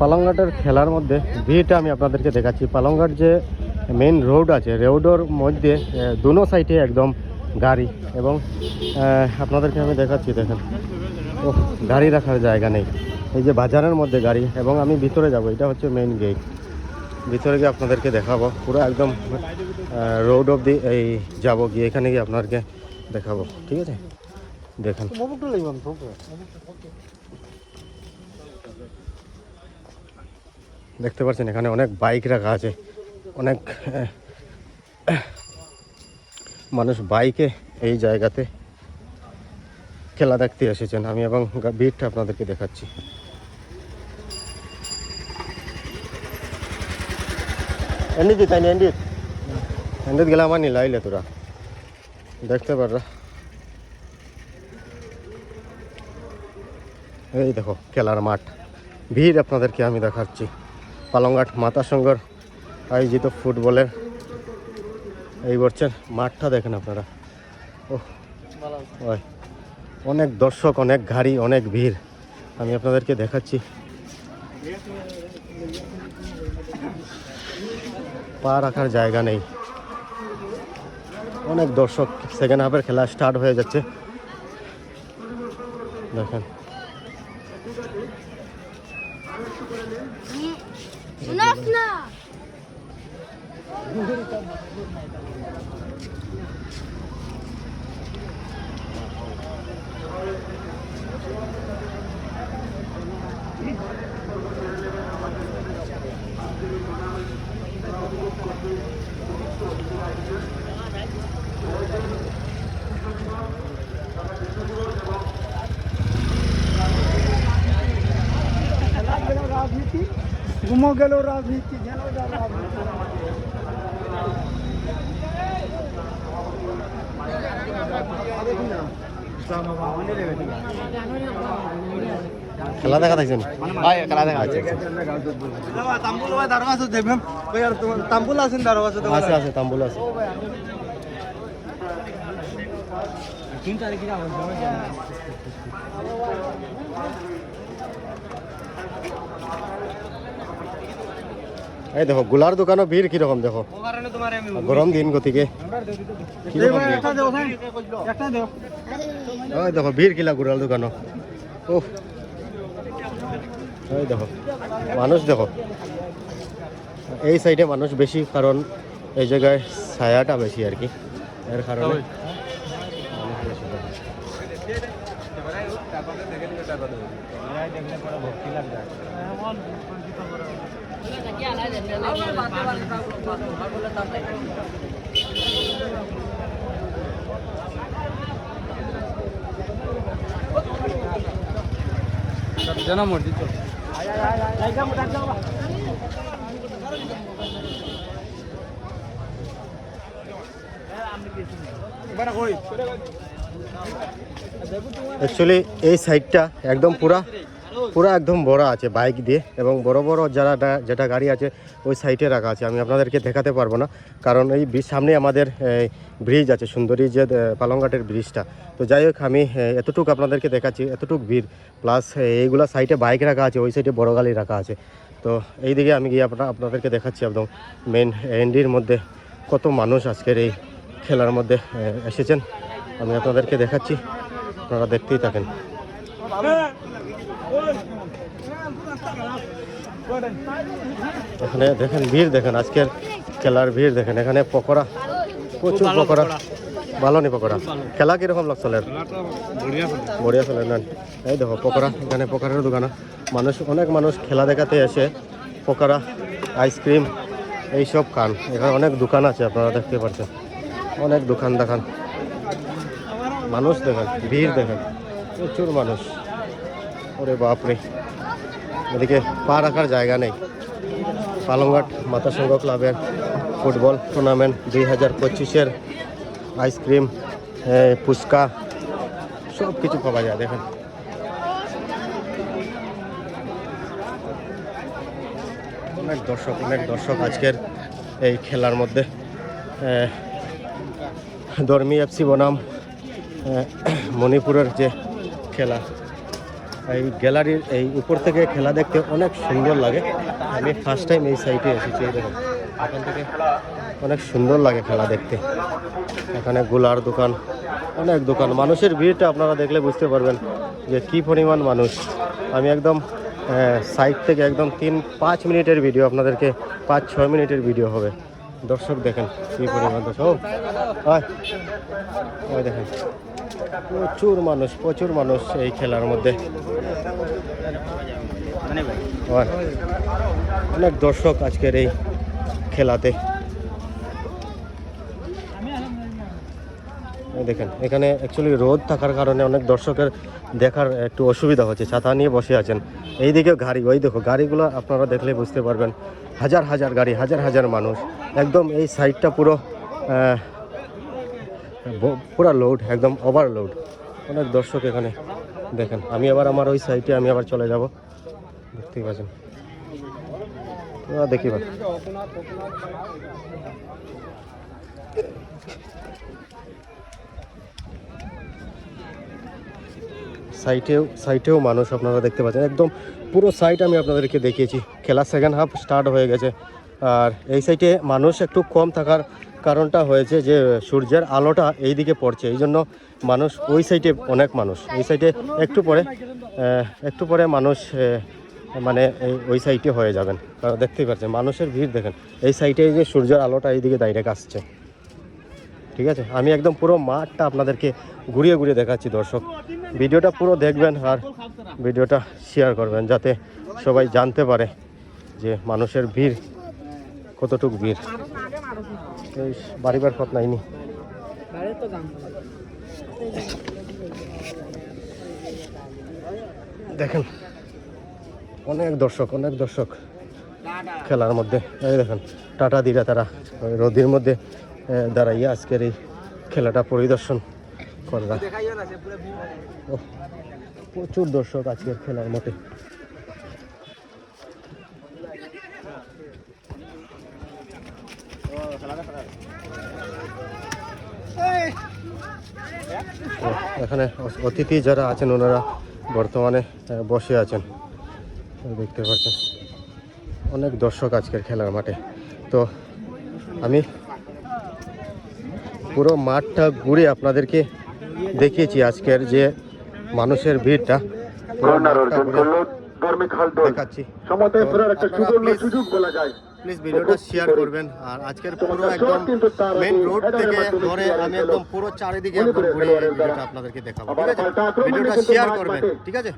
পালংঘাটের খেলার মধ্যে ভিড়টা আমি আপনাদেরকে দেখাচ্ছি। পালংঘাট যে মেইন রোড আছে রোডের মধ্যে দুনো সাইডে একদম গাড়ি এবং আপনাদেরকে আমি দেখাচ্ছি, দেখেন। ও গাড়ি রাখার জায়গা নেই। এই যে বাজারের মধ্যে গাড়ি এবং আমি ভিতরে যাব, এটা হচ্ছে মেন গেট ভিতরে গিয়ে আপনাদেরকে দেখাবো, পুরো একদম রোড অফ দি এই যাব গিয়ে, এখানে গিয়ে আপনাদেরকে দেখাবো, ঠিক আছে? দেখেন। দেখতে পাচ্ছেন, এখানে অনেক বাইক রাখা আছে। অনেক, মানুষ বাইকে এই জায়গাতে খেলা দেখতে এসেছেন। আমি এবং ভিড়টা আপনাদেরকে দেখাচ্ছি। এন্ডিত, তাই না এন্ডিত? এন্ডিত গেলে আমার নিলাইলে তোরা। দেখতে পাররা এই দেখো, খেলার মাঠ। ভিড় আপনাদেরকে আমি দেখাচ্ছি। পালংঘাট মাতা সংঘর আয়োজিত ফুটবলের এই বছর মাঠটা দেখেন আপনারা। ও অনেক দর্শক, অনেক গাড়ি, অনেক ভিড়। আমি আপনাদেরকে দেখাচ্ছি। পা রাখার জায়গা নেই। অনেক দর্শক সেকেন্ড হাফের খেলা স্টার্ট হয়ে যাচ্ছে। দেখেন। У нас на. Thank you. রাজনীতি ঘুমো গেল রাজনীতি যেন যা রাজনীতি। খেলা দেখা থাকছেন আচ্ছা আচ্ছা তাম্বুল ভাই দারোগা আছে দেখবেন ওই আর তোমার তাম্বুল আছেন আছে আছে আছে তাম্বুল আছে। তিন তারিখে এই দেখো, গোলার দোকানও ভিড় কীরকম দেখো? গরম দিন গতিকে। ওই দেখো ভিড় কিলা গোলার দোকানও ও ওই দেখো মানুষ দেখো। এই সাইডে মানুষ বেশি কারণ এই জায়গায় ছায়াটা বেশি আর কি। এর কারণে মানুষ বেশি দেখো। জানা মর্জি তো অ্যাকচুয়ালি এই সাইডটা একদম পুরা পুরা একদম বড় আছে বাইক দিয়ে এবং বড় বড় যারা যেটা গাড়ি আছে, ওই সাইডে রাখা আছে। আমি আপনাদেরকে দেখাতে পারব না, কারণ এই ব্রিজ সামনে আমাদের ব্রিজ আছে, সুন্দরী যে পালংঘাটের ব্রিজটা তো যাই হোক, আমি এতটুকু আপনাদেরকে দেখাচ্ছি, এতটুকু ভিড়। প্লাস এইগুলা সাইডে বাইক রাখা আছে, ওই সাইডে বড় গাড়ি রাখা আছে। তো এই দিকে আমি গিয়ে আপনার আপনাদেরকে দেখাচ্ছি একদম মেন এন্ডির মধ্যে কত মানুষ আজকের এই খেলার মধ্যে এসেছেন। আমি আপনাদেরকে দেখাচ্ছি, আপনারা দেখতেই থাকেন। এখানে দেখেন ভিড় দেখেন আজকের খেলার ভিড় দেখেন এখানে পকোড়া প্রচুর পকোড়া ভালো নি পকোড়া। খেলা কীরকম লাগছিল বড়িয়া চলে না এই দেখো পকোড়া এখানে পকোড়ার দোকান। মানুষ অনেক মানুষ খেলা দেখাতে এসে পকোড়া আইসক্রিম এইসব খান। এখানে অনেক দোকান আছে আপনারা দেখতে পাচ্ছেন। অনেক দোকান দেখান। মানুষ দেখেন ভিড় দেখেন। প্রচুর মানুষ। ওরে বাপরে। এদিকে পা রাখার জায়গা নেই। পালংঘাট মাতা সংঘ ক্লাবের ফুটবল টুর্নামেন্ট দুই হাজার পঁচিশের আইসক্রিম ফুচকা সব কিছু পাওয়া যায়, দেখেন। অনেক দর্শক অনেক দর্শক আজকের এই খেলার মধ্যে। ধর্মী এফসি বনাম মণিপুরের যে খেলা এই গ্যালারির এই উপর থেকে খেলা দেখতে অনেক সুন্দর লাগে। আমি ফার্স্ট টাইম এই সাইটে এসেছি দেখুন। এখান থেকে অনেক সুন্দর লাগে খেলা দেখতে। এখানে গোলার দোকান, অনেক দোকান। মানুষের ভিড়টা আপনারা দেখলে বুঝতে পারবেন যে কি পরিমাণ মানুষ। আমি একদম সাইড থেকে একদম তিন, পাঁচ মিনিটের ভিডিও আপনাদেরকে, পাঁচ, ছয় মিনিটের ভিডিও হবে। দর্শক দেখেন কি পরিমাণ দর্শক। দেখেন। প্রচুর মানুষ প্রচুর মানুষ এই খেলার মধ্যে। অনেক দর্শক আজকের এই খেলাতে। দেখেন, এখানে অ্যাকচুয়ালি রোদ থাকার কারণে অনেক দর্শকের দেখার একটু অসুবিধা হচ্ছে, ছাতা নিয়ে বসে আছেন। এইদিকে গাড়ি, ওই দেখো, গাড়িগুলো আপনারা দেখলে বুঝতে পারবেন। হাজার হাজার গাড়ি, হাজার হাজার মানুষ। একদম এই সাইডটা পুরো পুরো লোড একদম ওভারলোড অনেক দর্শক এখানে দেখেন। আমি আবার আমার ওই সাইটে আমি আবার চলে যাব। দেখতেই পাচ্ছেন। দেখি বা সাইটেও সাইটেও মানুষ আপনারা দেখতে পাচ্ছেন। একদম পুরো সাইট আমি আপনাদেরকে দেখিয়েছি। খেলা সেকেন্ড হাফ স্টার্ট হয়ে গেছে। আর এই সাইটে মানুষ একটু কম থাকার কারণটা হয়েছে যে সূর্যের আলোটা এই দিকে পড়ছে, এই জন্য মানুষ ওই সাইডে অনেক মানুষ। এই সাইডে একটু পরে একটু পরে মানুষ মানে এই, ওই সাইডে হয়ে যাবেন। কারণ দেখতেই পাচ্ছেন, মানুষের ভিড় দেখেন। এই সাইডে যে সূর্যের আলোটা এইদিকে ডাইরেক্ট আসছে। ঠিক আছে? আমি একদম পুরো মাঠটা আপনাদেরকে ঘুরিয়ে ঘুরিয়ে দেখাচ্ছি, দর্শক। ভিডিওটা পুরো দেখবেন আর ভিডিওটা শেয়ার করবেন, যাতে সবাই জানতে পারে যে মানুষের ভিড়, কতটুক ভিড়। বাড়িবার পথ নাইনি। দেখেন অনেক দর্শক অনেক দর্শক খেলার মধ্যে। এই দেখেন টাটা দিরা তারা রোদির মধ্যে দাঁড়াইয়া আজকের এই খেলাটা পরিদর্শন ওহ, প্রচুর দর্শক আজকের খেলার মধ্যে তো এখানে অতিথি যারা আছেন ওনারা বর্তমানে বসে আছেন। দেখতে পাচ্ছেন। অনেক দর্শক আজকের খেলার মাঠে। তো আমি পুরো মাঠটা ঘুরে আপনাদেরকে দেখিয়েছি আজকের যে মানুষের ভিড়টা। দেখাচ্ছি। সুযোগ বলা যায়। প্লিজ ভিডিওটা শেয়ার করবেন। আর আজকের পুরো একদম মেন রোড থেকে ধরে আমি একদম পুরো চারিদিকে একদম ঘুরে আপনাদেরকে দেখাবো। ভিডিওটা শেয়ার করবেন। ঠিক আছে?